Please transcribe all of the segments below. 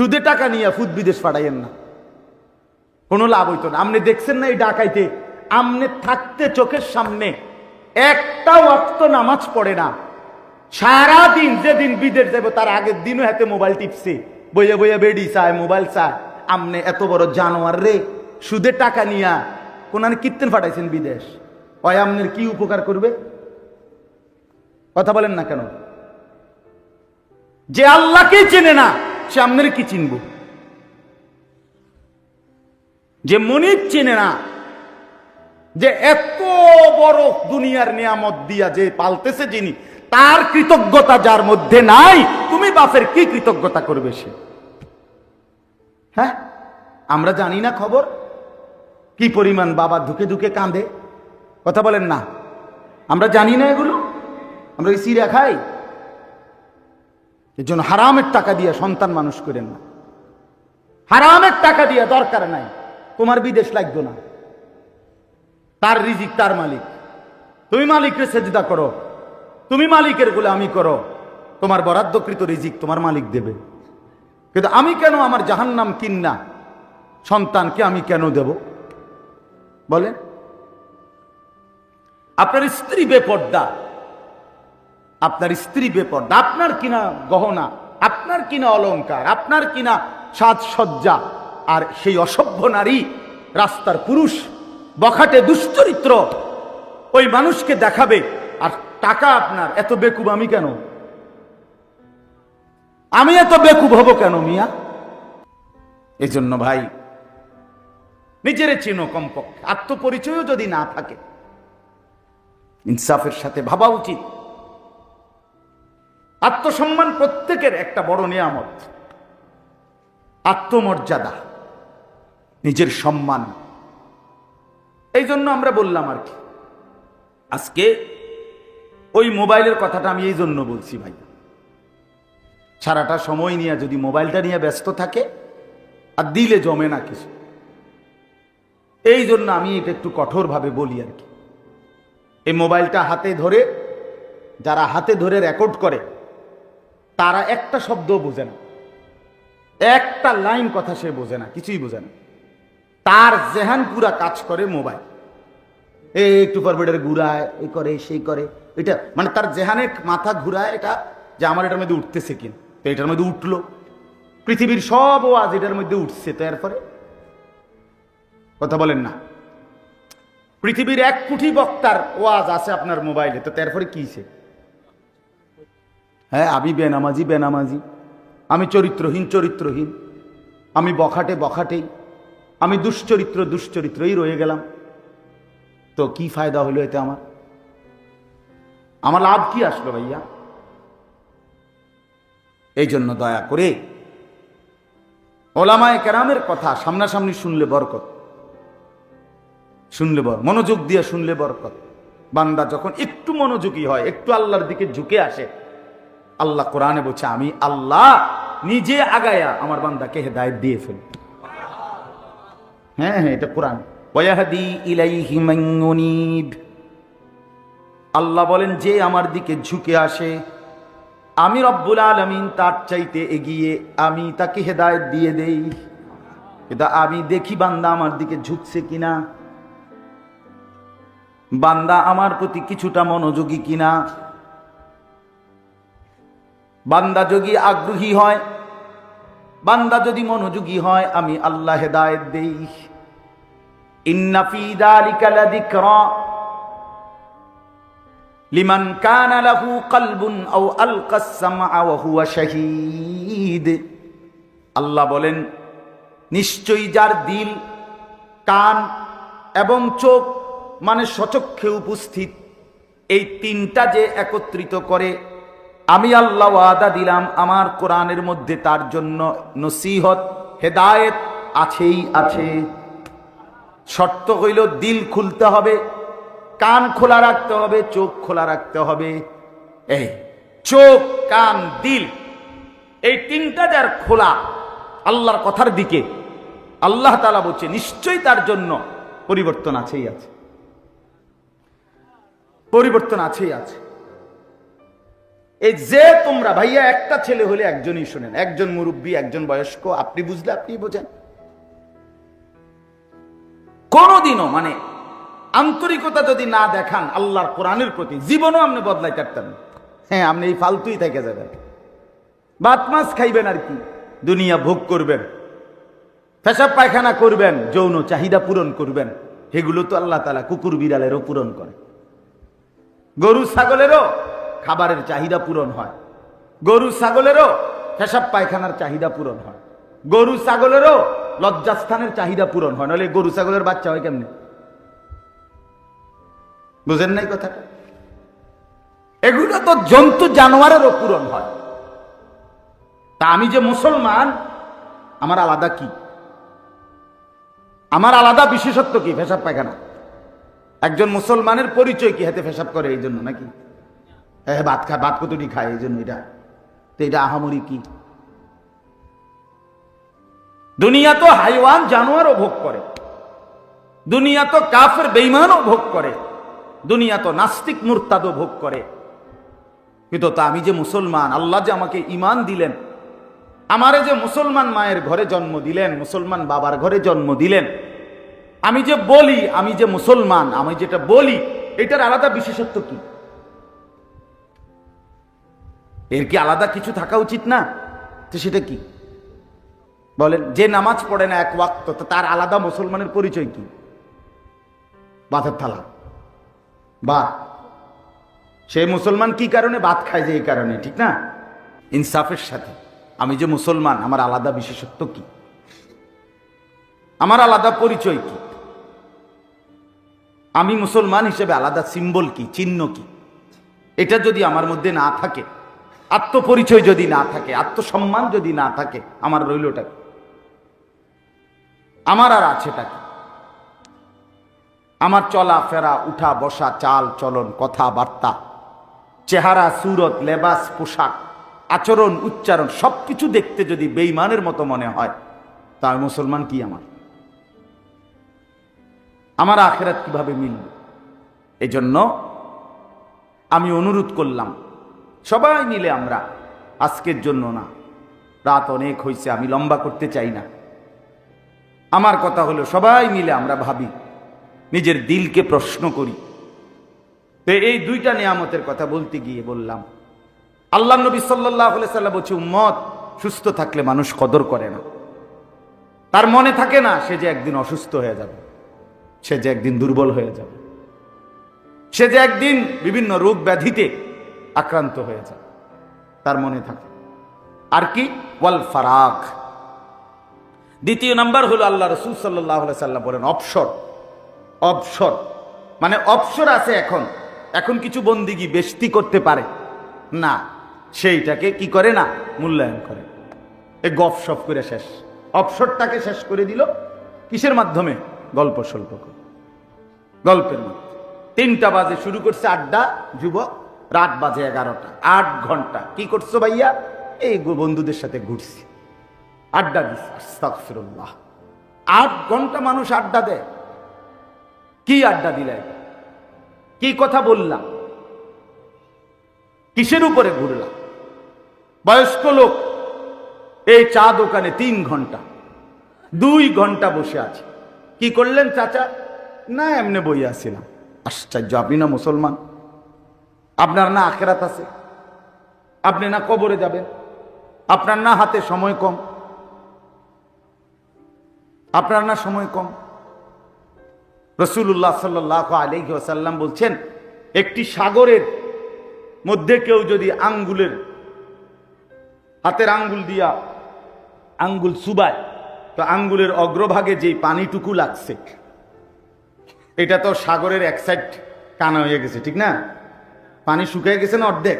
সুদে টাকা নিয়ে ফুদ বিদেশ পাঠাইয়েন না। কোনো লাভ হইতো না। আপনি দেখছেন না এই ডাকাইতে? আমনে থাকতে চোখের সামনে একটা ওয়াক্ত নামাজ পড়ে না। সারা দিন যেদিন বিদেশ যাব তার আগের দিনও হাতে মোবাইল টিপছে। বইয়া বইয়া বেডি চায়, মোবাইল চায়। আমনে এত বড় জানোয়ার রে। সুদে টাকা নিয়া কোন কীর্তন পাঠাইছেন বিদেশ? ওই আমনের কি উপকার করবে? কথা বলেন না কেন? যে আল্লাহকে চেনে না সে আমনের কি চিনব? যে মনির চেনে না, যে এত বড় দুনিয়ার নিয়ামত দিয়া যে পালতেছে যিনি, তার কৃতজ্ঞতা যার মধ্যে নাই, তুমি বাপের কি কৃতজ্ঞতা করবে সে? হ্যাঁ? আমরা জানি না খবর। কি পরিমাণ বাবা ধুকে ধুকে কাঁদে? কথা বলেন না। আমরা জানি না এগুলো। আমরা এই সিরা খাই। এর জন্য হারামের টাকা দিয়ে সন্তান মানুষ করেন না। হারামের টাকা দিয়ে দরকার নাই। তোমার বিদেশ লাগতো না। তার রিজিক তার মালিক। তুমি মালিকের সেজদা করো। তুমি মালিকেরগুলো আমি করো। তোমার বরাদ্দকৃত রিজিক তোমার মালিক দেবে। কিন্তু আমি কেন আমার জাহান্নাম কিন্না? সন্তানকে আমি কেন দেব? বলেন। আপনার স্ত্রী বেপর্দা। আপনার স্ত্রী বেপর্দা আপনার কিনা গহনা, আপনার কিনা অলংকার, আপনার কিনা সাজসজ্জা, আর সেই অসভ্য নারী, রাস্তার পুরুষ, বখাটে দুশ্চরিত্র, ওই মানুষকে দেখাবে, আর টাকা আপনার, এত বেকুব আমি কেন? আমি এত বেকুব হব কেন, মিয়া? এই জন্য ভাই, নিজের চিনো কমপক্ষে, আত্মপরিচয়ও যদি না থাকে, ইনসাফের সাথে ভাবা উচিত। আত্মসম্মান প্রত্যেকের একটা বড় নিয়ামত। আত্মমর্যাদা, নিজের সম্মান। এই জন্য আমরা বললাম আর কি, আজকে ওই মোবাইলের কথাটা আমি এই জন্য বলছি ভাই। সারাটা সময় নিয়ে যদি মোবাইলটা নিয়ে ব্যস্ত থাকে, আর দিলে জমে না কিছু। এই জন্য আমি এটা একটু কঠোরভাবে বলি আর কি। এই মোবাইলটা হাতে ধরে, যারা হাতে ধরে রেকর্ড করে তারা একটা শব্দ বোঝে না। একটা লাইন কথা সে বোঝে না, কিছুই বোঝে না। তার জেহান পুরা কাজ করে মোবাইল। এই একটু পরবেটের ঘুরায় এ করে সেই করে। এটা মানে তার জেহানের মাথা ঘুরায় এটা যে আমার এটার মধ্যে উঠতেছে কিন তো এটার মধ্যে উঠল। পৃথিবীর সব ওয়াজ এটার মধ্যে উঠছে। তো এরপরে? কথা বলেন না। পৃথিবীর এক কোটি বক্তার ওয়াজ আছে আপনার মোবাইলে। তো তারপরে কিছে হ্যাঁ আমি বেনামাজি বেনামাজি। আমি চরিত্রহীন চরিত্রহীন। আমি বখাটে বখাটেই আমি দুশ্চরিত্র, দুশ্চরিত্রই রয়ে গেলাম। তো কি ফায়দা হলো এতে আমার? আমার লাভ কি আসলো ভাইয়া? এই জন্য দয়া করে ওলামায় কেরামের কথা সামনাসামনি শুনলে বরকত। শুনলে বর মনোযোগ দিয়ে শুনলে বরকত। বান্দা যখন একটু মনোযোগী হয়, একটু আল্লাহর দিকে ঝুঁকে আসে আল্লাহ কোরআনে বলছে, আমি আল্লাহ নিজে আগায়া আমার বান্দাকে হেদায়ত দিয়ে ফেলি। হ্যাঁ হ্যাঁ এটা কোরআন। ওয়াহদি আল্লাহ বলেন, যে আমার দিকে ঝুঁকে আসে, আমি রব্বুল আলমিন তার চাইতে এগিয়ে আমি তাকে হেদায়ত দিয়ে দেই। এটা আমি দেখি বান্দা আমার দিকে ঝুঁকছে কিনা, বান্দা আমার প্রতি কিছুটা মনোযোগী কিনা বান্দা যদি আগ্রহী হয়, বান্দা যদি মনোযোগী হয়, আমি আল্লাহ হেদায়ত দেই। লিমান কানা আল্লাহ বলেন, নিশ্চয়ই যার দিল, কান এবং চোখ মানে সচক্ষে উপস্থিত, এই তিনটা যে একত্রিত করে আমি আল্লাহ ওয়াদা দিলাম, আমার কোরআনের মধ্যে তার জন্য নসিহত, হেদায়েত আছেই আছে। শর্ত হইল, দিল খুলতে হবে, কান খোলা রাখতে হবে, চোখ খোলা রাখতে হবে। এই, চোখ, কান, দিল, এই তিনটা যার খোলা আল্লাহর কথার দিকে, আল্লাহ তালা বলছে, নিশ্চয়ই তার জন্য পরিবর্তন আছেই আছে। পরিবর্তন আছেই আছে। এই যে তোমরা, ভাইয়া, একটা ছেলে হলে একজনই শোনেন। একজন মুরব্বী, একজন বয়স্ক, আপনি বুঝলে আপনি বোঝেন। কোনোদিনও মানে আন্তরিকতা যদি না দেখান আল্লাহর কোরআনের প্রতি, জীবনও আপনি বদলাই কাটতেন না। হ্যাঁ আপনি এই ফালতুই থেকে যাবেন। বাত খাইবেন আর কি। দুনিয়া ভোগ করবেন। পেশাব পায়খানা করবেন, যৌন চাহিদা পূরণ করবেন। এগুলো তো আল্লাহ তালা কুকুর বিড়ালেরও পূরণ করে। গরু, ছাগলেরও খাবারের চাহিদা পূরণ হয়। গরু ছাগলেরও পেশাব পায়খানার চাহিদা পূরণ হয়। গরু ছাগলেরও লজ্জাস্থানের চাহিদা পূরণ হয়। নাহলে গরু ছাগলের বাচ্চা হয় কেমনে? বুঝেন নাই কথাটা? এগুলো তো জন্তু জানোয়ারেরও পূরণ হয়। তা আমি যে মুসলমান, আমার আলাদা কি? আমার আলাদা বিশেষত্ব কি? পেশাব পায়খানা। একজন মুসলমানের পরিচয় কি হাতে পেশাব করে এই জন্য নাকি? হ্যাঁ ভাত খায় ভাত কতটি খায় এই জন্য এটা। তো এটা আহামরি কি? দুনিয়া তো হাইওয়ান জানোয়ারও ভোগ করে। দুনিয়া তো কাফের বেইমানও ভোগ করে। দুনিয়া তো নাস্তিক মুরতাদও ভোগ করে। কিন্তু তা আমি যে মুসলমান, আল্লাহ যে আমাকে ইমান দিলেন, আমারে যে মুসলমান মায়ের ঘরে জন্ম দিলেন, মুসলমান বাবার ঘরে জন্ম দিলেন, আমি যে বলি, আমি যে মুসলমান, আমি যেটা বলি, এটার আলাদা বিশেষত্ব কি? এর কি আলাদা কিছু থাকা উচিত না? তো সেটা কি? বলেন, যে নামাজ পড়ে না এক ওয়াক্ত, তো তার আলাদা মুসলমানের পরিচয় কি? বাতের থালা। বা সে মুসলমান কি কারণে? ভাত খায় যে এই কারণে, ঠিক না? ইনসাফের সাথে। আমি যে মুসলমান, আমার আলাদা বিশেষত্ব কি? আমার আলাদা পরিচয় কি? আমি মুসলমান হিসেবে আলাদা সিম্বল কি, চিহ্ন কি? এটা যদি আমার মধ্যে না থাকে আত্মপরিচয় যদি না থাকে, আত্মসম্মান যদি না থাকে, আমার রইলটা? আমার আর আছেটা কি? আমার চলা, ফেরা, উঠা, বসা, চাল, চলন, কথাবার্তা, চেহারা, সুরত, লেবাস, পোশাক, আচরণ, উচ্চারণ, সবকিছু দেখতে যদি বেইমানের মতো মনে হয়, তার মুসলমান কি আমার? আমার আখেরাত কীভাবে মিলবে? এজন্য আমি অনুরোধ করলাম সবাই মিলে আমরা আজকের জন্য না। রাত অনেক হয়েছে আমি লম্বা করতে চাই না। আমার কথা হলো, সবাই মিলে আমরা ভাবি, নিজের দিলকে প্রশ্ন করি। তো এই দুইটা নিয়ামতের কথা বলতে গিয়ে বললাম, আল্লাহ নবী সাল্লাহ সাল্লাম বলছে, উম্মত, সুস্থ থাকলে মানুষ কদর করে না। তার মনে থাকে না, সে যে একদিন অসুস্থ হয়ে যাবে, সে যে একদিন দুর্বল হয়ে যাবে। সে যে একদিন বিভিন্ন রোগ ব্যাধিতে আক্রান্ত হয়ে যাবে তার মনে থাকে। আর কি? ওয়াল ফারাক। দ্বিতীয় নাম্বার হলো আল্লাহ রসুল সাল্লাহ সাল্লাম বলেন, অবসর। অবসর। মানে অবসর আছে এখন। এখন কিছু বন্দিগি বেশতি করতে পারে। না, সেইটাকে কি করে না? মূল্যায়ন করে। এ গপ সপ করে শেষ। অবসরটাকে শেষ করে দিল। কিসের মাধ্যমে? গল্প স্বল্প গল্পের মধ্যে। তিনটা বাজে শুরু করছে আড্ডা, যুবক রাত বাজে এগারোটা, আট ঘণ্টা। কি করছ ভাইয়া? এই বন্ধুদের সাথে ঘুরছি। আড্ডা আস্তাগফিরুল্লাহ। আট ঘণ্টা মানুষ আড্ডা দেয়। কি আড্ডা দিলে কি কথা বললাম? কিসের উপরে ঘুরলাম? বয়স্ক লোক, এই চা দোকানে তিন ঘণ্টা, দুই ঘণ্টা বসে আছে। কি করলেন চাচা? না, এমনি বই আসছিলাম আশ্চর্য, আপনি না মুসলমান? আপনার না আখেরাত আছে। আপনি না কবরে যাবেন। আপনার না হাতে সময় কম। আপনার না সময় কম। রসুল্লাহ সাল্লাহ আলহি ওসাল্লাম বলছেন, একটি সাগরের মধ্যে কেউ যদি আঙ্গুলের হাতের আঙ্গুল দিয়া আঙ্গুল সুবায় তো আঙ্গুলের অগ্রভাগে যেই পানিটুকু লাগছে, এটা তো সাগরের এক সাইড কানা হয়ে গেছে, ঠিক না? পানি শুকিয়ে গেছে না অর্ধেক?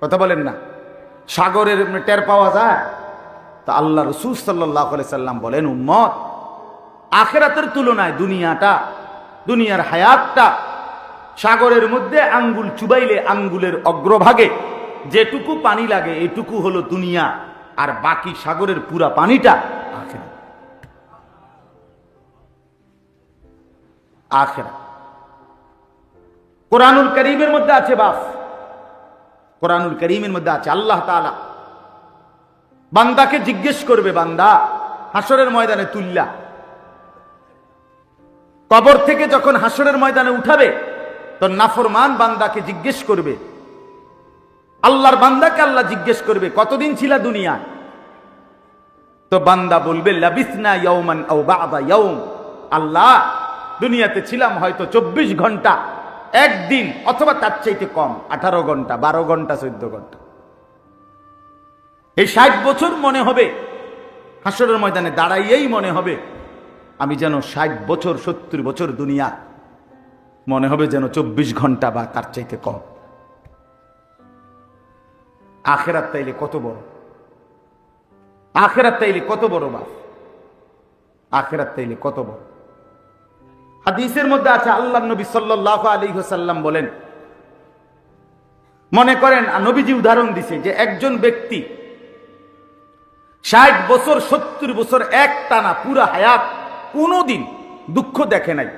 কথা বলেন না। সাগরের টের পাওয়া যায়। তা আল্লাহ রসুল সাল্লাহ সাল্লাম বলেন, উম্মত, আখেরাতের তুলনায় দুনিয়াটা, দুনিয়ার হায়াতটা, সাগরের মধ্যে আঙ্গুল চুবাইলে আঙ্গুলের অগ্রভাগে যেটুকু পানি লাগে এটুকু হলো দুনিয়া, আর বাকি সাগরের পুরা পানিটা আখেরা আখেরা কোরআনুল করিমের মধ্যে আছে বাস। কোরআনুল করিমের মধ্যে আছে আল্লাহ তাআলা। বান্দাকে জিজ্ঞেস করবে, বান্দা হাসরের ময়দানে তুল্লা কবর থেকে যখন হাসরের ময়দানে উঠাবে, তো নাফরমান বান্দাকে জিজ্ঞেস করবে। আল্লাহর বান্দাকে আল্লাহ জিজ্ঞেস করবে, কতদিন ছিল দুনিয়ায়? তো বান্দা বলবে, লাবিসনা ইয়াউম আল্লাহ, দুনিয়াতে ছিলাম হয়তো চব্বিশ ঘণ্টা। একদিন, অথবা তার চাইতে কম, আঠারো ঘণ্টা, বারো ঘণ্টা, চোদ্দ ঘণ্টা। এই ষাট বছর মনে হবে, হাসরের ময়দানে দাঁড়াইয়েই মনে হবে, আমি যেন ষাট বছর, সত্তর বছর দুনিয়া, মনে হবে যেন চব্বিশ ঘণ্টা বা তার চাইতে কম। আখেরাত তাইলে কত বড়? আখেরাত তাইলে কত বড় বাপ? আখেরাত তাইলে কত বড়? হাদিসের মধ্যে আছে আল্লাহ নবী সাল্লাহ আলী সাল্লাম বলেন, মনে করেন নবীজি উদাহরণ দিছে যে একজন ব্যক্তি ষাট বছর, সত্তর বছর এক টানা পুরা হায়াত কোনোদিন দুঃখ দেখে নাই।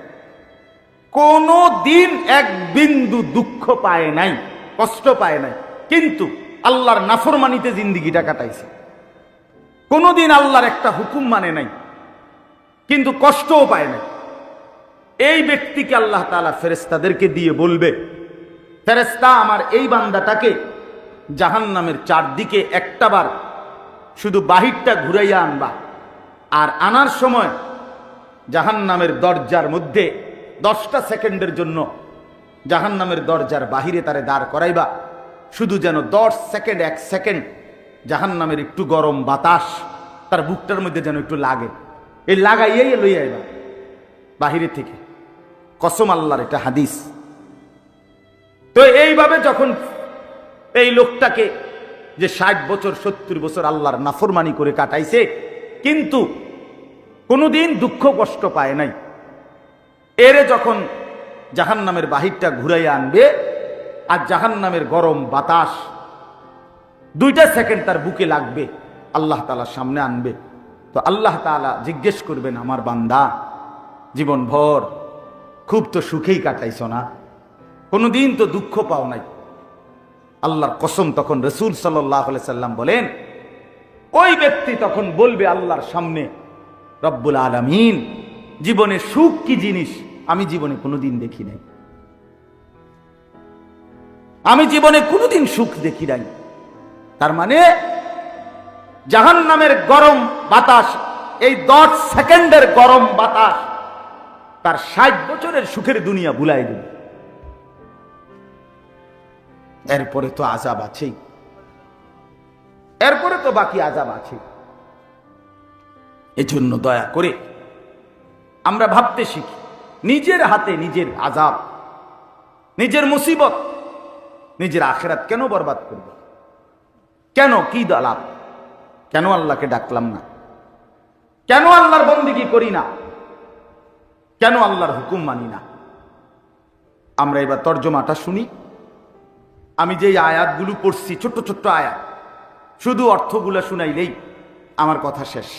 কোনো দিন এক বিন্দু দুঃখ পায় নাই, কষ্ট পায় নাই। কিন্তু আল্লাহর নাফরমানিতে জিন্দিগিটা কাটাইছে। কোনোদিন আল্লাহর একটা হুকুম মানে নাই, কিন্তু কষ্টও পায় নাই। এই ব্যক্তিকে আল্লাহ তালা ফেরেস্তাদেরকে দিয়ে বলবে ফেরেস্তা আমার এই বান্দাটাকে জাহান নামের চারদিকে একটাবার শুধু বাহিরটা ঘুরাইয়া আনবা আর আনার সময় জাহান নামের দরজার মধ্যে দশটা সেকেন্ডের জন্য জাহান নামের দরজার বাহিরে তারে দাঁড় করাইবা। শুধু যেন দশ সেকেন্ড, এক সেকেন্ড জাহান নামের একটু গরম বাতাস তার বুকটার মধ্যে যেন একটু লাগে। এই লাগাইয়াই লই আইবা বাহিরে থেকে। কসম আল্লাহর এটা হাদিস। তো এইভাবে যখন এই লোকটাকে যে ষাট বছর, সত্তর বছর আল্লাহর নাফরমানি করে কাটাইছে, কিন্তু কোনোদিন দুঃখ কষ্ট পায় নাই। এরে যখন জাহান নামের বাহিরটা ঘুরাইয়া আনবে আর জাহান নামের গরম বাতাস দুইটা সেকেন্ড তার বুকে লাগবে, আল্লাহ তালার সামনে আনবে। তো আল্লাহ তালা জিজ্ঞেস করবেন, আমার বান্দা জীবন ভর খুব তো সুখেই কাটাইছ না? কোনোদিন তো দুঃখ পাও নাই। আল্লাহর কসম তখন রসুল সাল্লাহ সাল্লাম বলেন, ওই ব্যক্তি তখন বলবে আল্লাহর সামনে, রব্বুল আলমিন, জীবনে সুখ কি জিনিস আমি জীবনে কোনোদিন দেখি নাই। আমি জীবনে কোনোদিন সুখ দেখি নাই। তার মানে জাহান নামের গরম বাতাস, এই দশ সেকেন্ডের গরম বাতাস তার ষাট বছরের সুখের দুনিয়া বুলাই দেবে এরপরে তো আজাব আছেই। এরপরে তো বাকি আজাব আছে। এজন্য দয়া করে আমরা ভাবতে শিখি, নিজের হাতে নিজের আজাব, নিজের মুসিবত, নিজের আখেরাত কেন বরবাদ করব? কেন কি দালাপ কেন আল্লাহকে ডাকলাম না? কেন আল্লাহর বন্দিগি করি না? কেন আল্লাহর হুকুম মানি না? আমরা এবার তর্জমাটা শুনি। আমি যেই আয়াতগুলো পড়ছি, ছোট্ট ছোট্ট আয়াত, শুধু অর্থগুলো শুনাইলেই আমার কথা শেষ।